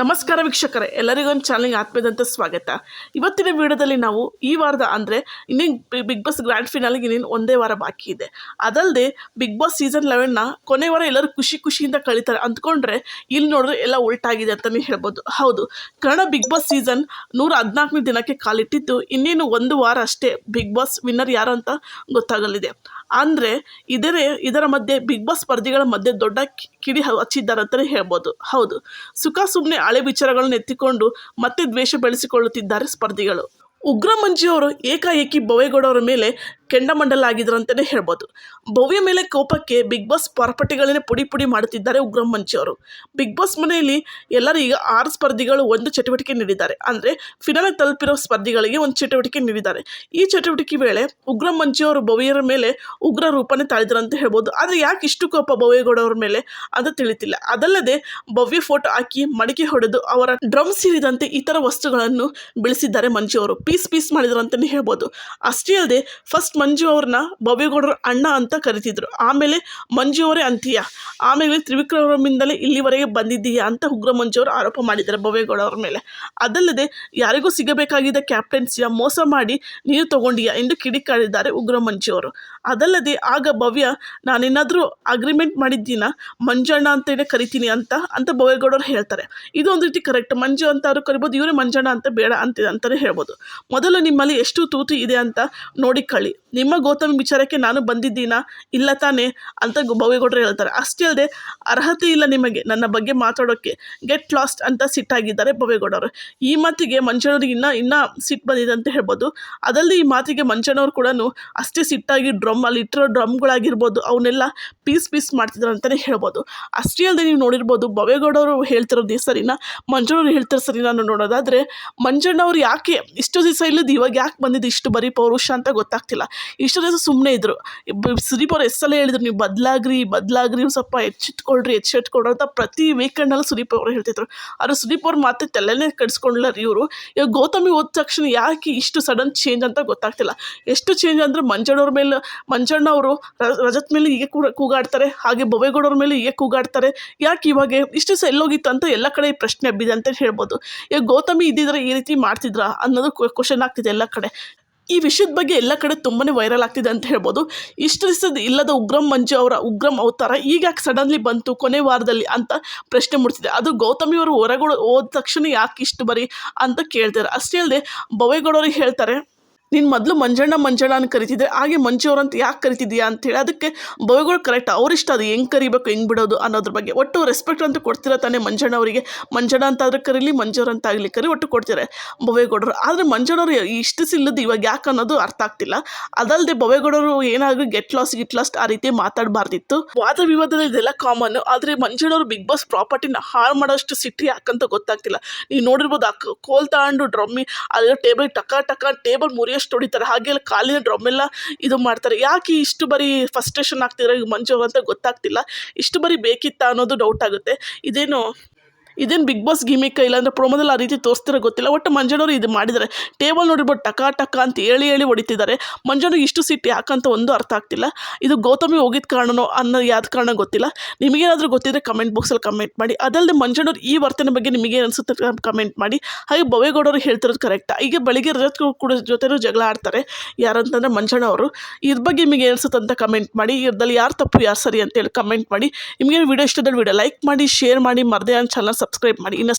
ನಮಸ್ಕಾರ ವೀಕ್ಷಕರೇ, ಎಲ್ಲರಿಗೂ ಒಂದು ಚಾನಲ್ಗೆ ಆತ್ಮೀಯದಂತ ಸ್ವಾಗತ. ಇವತ್ತಿನ ವಿಡಿಯೋದಲ್ಲಿ ನಾವು ಈ ವಾರದ ಅಂದರೆ ಇನ್ನೇನು ಬಿಗ್ ಬಾಸ್ ಗ್ರ್ಯಾಂಡ್ ಫಿನಾಲಿಗೆ ಇನ್ನೇನು ಒಂದೇ ವಾರ ಬಾಕಿ ಇದೆ. ಅದಲ್ಲದೆ ಬಿಗ್ ಬಾಸ್ ಸೀಸನ್ ಲೆವೆನ್ನ ಕೊನೆ ವಾರ ಎಲ್ಲರೂ ಖುಷಿ ಖುಷಿಯಿಂದ ಕಳೀತಾರೆ. ಅಂದ್ಕೊಂಡ್ರೆ ಇಲ್ಲಿ ನೋಡಿದ್ರೆ ಎಲ್ಲ ಉಲ್ಟಾಗಿದೆ ಅಂತಲೇ ಹೇಳ್ಬೋದು. ಹೌದು ಕನ್ನಡ ಬಿಗ್ ಬಾಸ್ ಸೀಸನ್ ನೂರ ಹದಿನಾಲ್ಕನೇ ದಿನಕ್ಕೆ ಕಾಲಿಟ್ಟಿದ್ದು ಇನ್ನೇನು ಒಂದು ವಾರ ಅಷ್ಟೇ ಬಿಗ್ ಬಾಸ್ ವಿನ್ನರ್ ಯಾರು ಅಂತ ಗೊತ್ತಾಗಲಿದೆ. ಅಂದರೆ ಇದರೇ, ಇದರ ಮಧ್ಯೆ ಬಿಗ್ ಬಾಸ್ ಸ್ಪರ್ಧಿಗಳ ಮಧ್ಯೆ ದೊಡ್ಡ ಕಿಡಿ ಹಚ್ಚಿದ್ದಾರೆ ಅಂತಲೇ ಹೇಳ್ಬೋದು. ಹೌದು, ಸುಖ ಸುಮ್ಮನೆ ಹಳೆ ವಿಚಾರಗಳನ್ನು ಎತ್ತಿಕೊಂಡು ಮತ್ತೆ ದ್ವೇಷ ಬೆಳೆಸಿಕೊಳ್ಳುತ್ತಿದ್ದಾರೆ ಸ್ಪರ್ಧಿಗಳು. ಉಗ್ರಮಂಜಿ ಅವರು ಏಕಾಏಕಿ ಭವೇಗೌಡ ಅವರ ಮೇಲೆ ಕೆಂಡಮಂಡಲ ಆಗಿದ್ರಂತಲೇ ಹೇಳ್ಬೋದು. ಭವ್ಯ ಮೇಲೆ ಕೋಪಕ್ಕೆ ಬಿಗ್ ಬಾಸ್ ಪರಪಟ್ಟಿಗಳನ್ನೇ ಪುಡಿ ಪುಡಿ ಮಾಡುತ್ತಿದ್ದಾರೆ ಮಂಚಿ ಅವರು. ಬಿಗ್ ಬಾಸ್ ಮನೆಯಲ್ಲಿ ಎಲ್ಲರೂ ಈಗ ಆರು ಸ್ಪರ್ಧಿಗಳು ಒಂದು ಚಟುವಟಿಕೆ ನೀಡಿದ್ದಾರೆ. ಅಂದರೆ ಫಿನಾಲ್ ತಲುಪಿರೋ ಸ್ಪರ್ಧಿಗಳಿಗೆ ಒಂದು ಚಟುವಟಿಕೆ ನೀಡಿದ್ದಾರೆ. ಈ ಚಟುವಟಿಕೆ ವೇಳೆ ಉಗ್ರಂ ಮಂಚಿ ಅವರು ಭವ್ಯರ ಮೇಲೆ ಉಗ್ರ ರೂಪನೇ ತಾಳಿದ್ರು ಅಂತ ಹೇಳ್ಬೋದು. ಆದರೆ ಯಾಕೆ ಇಷ್ಟು ಕೋಪ ಭವ್ಯಗೌಡ ಅವರ ಮೇಲೆ ಅಂತ ತಿಳಿತಿಲ್ಲ. ಅದಲ್ಲದೆ ಭವ್ಯ ಫೋಟೋ ಹಾಕಿ ಮಡಿಕೆ ಹೊಡೆದು ಅವರ ಡ್ರಮ್ ಸೇರಿದಂತೆ ಇತರ ವಸ್ತುಗಳನ್ನು ಬೆಳೆಸಿದ್ದಾರೆ ಮಂಜು ಅವರು. ಪೀಸ್ ಪೀಸ್ ಮಾಡಿದ್ರು ಅಂತಲೇ ಹೇಳ್ಬೋದು. ಅಷ್ಟೇ ಅಲ್ಲದೆ ಫಸ್ಟ್ ಮಂಜು ಅವ್ರನ್ನ ಭವ್ಯಗೌಡರ ಅಣ್ಣ ಅಂತ ಕರಿತಿದ್ರು. ಆಮೇಲೆ ಮಂಜು ಅವರೇ ಅಂತೀಯ? ಆಮೇಲೆ ತ್ರಿವಿಕ್ರಮಿಂದಲೇ ಇಲ್ಲಿವರೆಗೆ ಬಂದಿದ್ದೀಯಾ ಅಂತ ಉಗ್ರ ಮಂಜು ಅವರು ಆರೋಪ ಮಾಡಿದ್ದಾರೆ ಬವೇಗೌಡ ಅವ್ರ ಮೇಲೆ. ಅದಲ್ಲದೆ ಯಾರಿಗೂ ಸಿಗಬೇಕಾಗಿದ್ದ ಕ್ಯಾಪ್ಟನ್ಸಿಯ ಮೋಸ ಮಾಡಿ ನೀನು ತಗೊಂಡಿಯಾ ಎಂದು ಕಿಡಿಕಾಡಿದ್ದಾರೆ ಉಗ್ರ ಮಂಜು ಅವರು. ಅದಲ್ಲದೆ ಆಗ ಭವ್ಯ ನಾನೇನಾದರೂ ಅಗ್ರಿಮೆಂಟ್ ಮಾಡಿದ್ದೀನ? ಮಂಜಣ್ಣ ಅಂತಲೇ ಕರಿತೀನಿ ಅಂತ ಅಂತ ಬವೇಗೌಡವ್ರು ಹೇಳ್ತಾರೆ. ಇದು ಒಂದು ರೀತಿ ಕರೆಕ್ಟ್ ಮಂಜು ಅಂತ ಅವರು ಕರಿಬೋದು, ಇವರೇ ಮಂಜಣ್ಣ ಅಂತ ಬೇಡ ಅಂತ ಅಂತಲೇ ಹೇಳ್ಬೋದು. ಮೊದಲು ನಿಮ್ಮಲ್ಲಿ ಎಷ್ಟು ತೂತು ಇದೆ ಅಂತ ನೋಡಿಕೊಳ್ಳಿ ನಿಮ್ಮ ಗೌತಮಿ ವಿಚಾರಕ್ಕೆ ನಾನು ಬಂದಿದ್ದೀನಾ? ಇಲ್ಲ ತಾನೇ, ಅಂತ ಭವ್ಯಗೌಡರು ಹೇಳ್ತಾರೆ. ಅಷ್ಟೇ ಅಲ್ಲದೆ, ಅರ್ಹತೆ ಇಲ್ಲ ನಿಮಗೆ ನನ್ನ ಬಗ್ಗೆ ಮಾತಾಡೋಕ್ಕೆ ಗೆಟ್ ಲಾಸ್ಟ್ ಅಂತ ಸಿಟ್ಟಾಗಿದ್ದಾರೆ ಭವ್ಯಗೌಡರು. ಈ ಮಾತಿಗೆ ಮಂಜಣ್ಣವ್ರಿಗೆ ಇನ್ನೂ ಇನ್ನೂ ಸಿಟ್ಟು ಬಂದಿದೆ ಅಂತ ಹೇಳ್ಬೋದು. ಅದರಲ್ಲಿ ಈ ಮಾತಿಗೆ ಮಂಜಣ್ಣವ್ರು ಕೂಡ ಅಷ್ಟೇ ಸಿಟ್ಟಾಗಿ ಡ್ರಮ್ ಅಲ್ಲಿ ಇಟ್ಟಿರೋ ಡ್ರಮ್ಗಳಾಗಿರ್ಬೋದು, ಅವನ್ನೆಲ್ಲ ಪೀಸ್ ಪೀಸ್ ಮಾಡ್ತಿದ್ರು ಅಂತಲೇ ಹೇಳ್ಬೋದು. ಅಷ್ಟೇ ಅಲ್ಲದೆ ನೀವು ನೋಡಿರ್ಬೋದು ಭವೇಗೌಡವರು ಹೇಳ್ತಿರೋದು ಸರಿನಾ? ಮಂಜಣ್ಣವ್ರು ಹೇಳ್ತಾರೆ ಸರಿ ನಾನು ನೋಡೋದಾದರೆ ಮಂಜಣ್ಣವ್ರು ಯಾಕೆ ಇಷ್ಟು ದಿವಸ ಇಲ್ಲದ ಇವಾಗ ಯಾಕೆ ಬಂದಿದ್ದು ಇಷ್ಟು ಬರೀ ಪೌರುಷ ಅಂತ ಗೊತ್ತಾಗ್ತಿಲ್ಲ. ಇಷ್ಟು ದಿವಸ ಸುಮ್ಮನೆ ಇದ್ದರು ಸುದೀಪ್ ಅವ್ರು ಎಷ್ಟೆಲ್ಲ ಹೇಳಿದ್ರು, ನೀವು ಬದಲಾಗ್ರಿ ಬದಲಾಗ್ರಿ ಸ್ವಲ್ಪ ಎಚ್ಚಿಟ್ಕೊಳ್ರಿ, ಎಚ್ಚೆಟ್ಕೊಳ್ರಿ ಅಂತ ಪ್ರತಿ ವೀಕೆಂಡಲ್ಲಿ ಸುದೀಪ್ ಅವರು ಹೇಳ್ತಿದ್ರು. ಆದರೆ ಸುದೀಪ್ ಅವ್ರ ಮಾತ್ರ ತಲೆನೇ ಕಡಿಸ್ಕೊಂಡ್ಲಾರ ಇವರು. ಇವಾಗ ಗೌತಮಿ ಓದ್ ತಕ್ಷಣ ಯಾಕೆ ಇಷ್ಟು ಸಡನ್ ಚೇಂಜ್ ಅಂತ ಗೊತ್ತಾಗ್ತಿಲ್ಲ. ಎಷ್ಟು ಚೇಂಜ್ ಅಂದರೆ ಮಂಜಣ್ಣವ್ರ ಮೇಲೆ, ಮಂಜಣ್ಣ ಅವರು ರಜತ್ ಮೇಲೆ ಹೀಗೆ ಕೂಡ ಕೂಗಾಡ್ತಾರೆ, ಹಾಗೆ ಬೊವೆಗೌಡವ್ರ ಮೇಲೆ ಹೀಗೆ ಕೂಗಾಡ್ತಾರೆ. ಯಾಕೆ ಇವಾಗ? ಇಷ್ಟು ಸಹ ಎಲ್ಲೋಗಿತ್ತು ಅಂತ ಎಲ್ಲ ಕಡೆ ಈ ಪ್ರಶ್ನೆ ಹಬ್ಬಿದೆ ಅಂತ ಹೇಳ್ಬೋದು. ಈಗ ಗೌತಮಿ ಇದ್ದಿದ್ರೆ ಈ ರೀತಿ ಮಾಡ್ತಿದ್ರಾ ಅನ್ನೋದು ಕ್ವಶನ್ ಆಗ್ತಿದೆ ಎಲ್ಲ ಕಡೆ. ಈ ವಿಷಯದ ಬಗ್ಗೆ ಎಲ್ಲ ಕಡೆ ತುಂಬಾ ವೈರಲ್ ಆಗ್ತಿದೆ ಅಂತ ಹೇಳ್ಬೋದು. ಇಷ್ಟು ದಿವಸದ ಇಲ್ಲದ ಉಗ್ರಂ ಮಂಜು ಅವರ ಉಗ್ರಂ ಅವತಾರ ಈಗ ಯಾಕೆ ಸಡನ್ಲಿ ಬಂತು ಕೊನೆ ವಾರದಲ್ಲಿ ಅಂತ ಪ್ರಶ್ನೆ ಮೂಡಿಸಿದೆ ಅದು ಗೌತಮಿ ಅವರು ಹೊರಗಡೆ ಹೋದ ತಕ್ಷಣ ಯಾಕೆ ಇಷ್ಟು ಬರೀ ಅಂತ ಕೇಳ್ತಾರೆ. ಅಷ್ಟೇ ಅಲ್ಲದೆ ಭವೇಗೌಡವ್ರಿಗೆ ಹೇಳ್ತಾರೆ ನೀನು ಮೊದಲು ಮಂಜಣ್ಣ ಮಂಜಣ್ಣ ಅಂತ ಕರಿತಿದ್ದೆ ಹಾಗೆ ಮಂಜು ಅಂತ ಯಾಕೆ ಕರಿತಿದ್ಯಾ ಅಂತೇಳಿ ಅದಕ್ಕೆ ಭವೇಗೌಡ ಕರೆಕ್ಟ್ ಅವರಿಷ್ಟ ಅದು ಹೆಂಗೆ ಕರಿಬೇಕು, ಹೆಂಗೆ ಬಿಡೋದು ಅನ್ನೋದ್ರ ಬಗ್ಗೆ. ಒಟ್ಟು ರೆಸ್ಪೆಕ್ಟ್ ಅಂತ ಕೊಡ್ತಿರ ತಾನೇ ಮಂಜಣ್ಣ ಅವರಿಗೆ. ಮಂಜಣ್ಣ ಅಂತಾದ್ರೆ ಕರೀಲಿ ಮಂಜುವ್ರ ಅಂತ ಆಗಲಿ ಕರಿ ಒಟ್ಟು ಕೊಡ್ತಾರೆ ಬವೆಗೌಡರು ಆದರೆ ಮಂಜಣ್ಣವರು ಇಷ್ಟು ಸಿಲ್ಲದು ಇವಾಗ ಯಾಕೆ ಅನ್ನೋದು ಅರ್ಥ ಆಗ್ತಿಲ್ಲ. ಅದಲ್ಲದೆ ಬವೆಗೌಡರು ಏನಾದರೂ ಗೆಟ್ ಲಾಸ್ ಗಿಟ್ ಲಾಸ್ಟ್ ಆ ರೀತಿ ಮಾತಾಡಬಾರ್ದಿತ್ತು. ವಾದ ವಿವಾದದಲ್ಲಿ ಇದೆಲ್ಲ ಕಾಮನ್ ಆದರೆ ಮಂಜಣ್ಣವರು ಬಿಗ್ ಬಾಸ್ ಪ್ರಾಪರ್ಟಿನ ಹಾಳು ಮಾಡೋಷ್ಟು ಸಿಟ್ಟು ಯಾಕಂತ ಗೊತ್ತಾಗ್ತಿಲ್ಲ. ನೀವು ನೋಡಿರ್ಬೋದು ಆ ಕೋಲ್ ತಗೊಂಡು ಡ್ರಮ್ಮಿ ಅದರ ಟೇಬಲ್ ಟಕ ಟಕ ಟೇಬಲ್ ಮುರಿಯೋಷ್ಟು ಹೊಡಿತಾರೆ. ಹಾಗೆಲ್ಲ ಕಾಲಿನ ಡ್ರಮ್ ಎಲ್ಲ ಇದು ಮಾಡ್ತಾರೆ. ಯಾಕೆ ಇಷ್ಟು ಬರಿ ಫಸ್ಟ್ರೇಷನ್ ಆಗ್ತಿದ್ರೆ ಮಂಜು ಅಂತ ಗೊತ್ತಾಗ್ತಿಲ್ಲ. ಇಷ್ಟು ಬರಿ ಬೇಕಿತ್ತಾ ಅನ್ನೋದು ಡೌಟ್ ಆಗುತ್ತೆ. ಇದೇನು ಇದೇನು ಬಿಗ್ ಬಾಸ್ ಗಿಮಿಕ್ ಇಲ್ಲಾಂದ್ರೆ ಪ್ರೊಮೋದಲ್ಲಿ ಆ ರೀತಿ ತೋರಿಸ್ತಿರೋ ಗೊತ್ತಿಲ್ಲ. ಒಟ್ಟು ಮಂಜನವರು ಇದು ಮಾಡಿದ್ದಾರೆ ಟೇಬಲ್ ನೋಡಿರ್ಬೋದು ಟಕ ಟಕ ಅಂತ ಹೇಳಿ ಹೇಳಿ ಹೊಡಿತಿದ್ದಾರೆ. ಮಂಜಣ್ಣಗೆ ಇಷ್ಟು ಸಿಟ್ಟು ಯಾಕಂತ ಒಂದು ಅರ್ಥ ಆಗ್ತಿಲ್ಲ. ಇದು ಗೌತಮಿ ಹೋಗಿದ್ದ ಕಾರಣನೋ ಅನ್ನೋ ಯಾವ್ದು ಕಾರಣ ಗೊತ್ತಿಲ್ಲ. ನಿಮಗೇನಾದರೂ ಗೊತ್ತಿದ್ರೆ ಕಮೆಂಟ್ ಬಾಕ್ಸಲ್ಲಿ ಕಮೆಂಟ್ ಮಾಡಿ. ಅದಲ್ಲದೆ ಮಂಜನವ್ರು ಈ ವರ್ತನೆ ಬಗ್ಗೆ ನಿಮಗೆ ಅನಿಸುತ್ತೆ ಕಮೆಂಟ್ ಮಾಡಿ. ಹಾಗೆ ಭವೇಗೌಡರು ಹೇಳ್ತಿರೋದು ಕರೆಕ್ಟ್ ಈಗ ಬೆಳಿಗ್ಗೆ ರಜತ್ ಕೂಡ ಜೊತೆನೂ ಜಗಳ ಆಡ್ತಾರೆ. ಯಾರಂತಂದರೆ ಮಂಜಣ್ಣ ಅವರು ಇದ್ರ ಬಗ್ಗೆ ನಿಮಗೆ ಅನಿಸುತ್ತೆ ಅಂತ ಕಮೆಂಟ್ ಮಾಡಿ. ಇದ್ರಲ್ಲಿ ಯಾರು ತಪ್ಪು, ಯಾರು ಸರಿ ಅಂತೇಳಿ ಕಮೆಂಟ್ ಮಾಡಿ. ನಿಮಗೆ ವಿಡಿಯೋ ಇಷ್ಟದಲ್ಲಿ ವಿಡಿಯೋ ಲೈಕ್ ಮಾಡಿ ಶೇರ್ ಮಾಡಿ. ಮರದೇ ಚಾನಲ್ ಸಬ್ಸ್ಕ್ರೈಬ್ ಮಾಡಿ ಇನ್ನು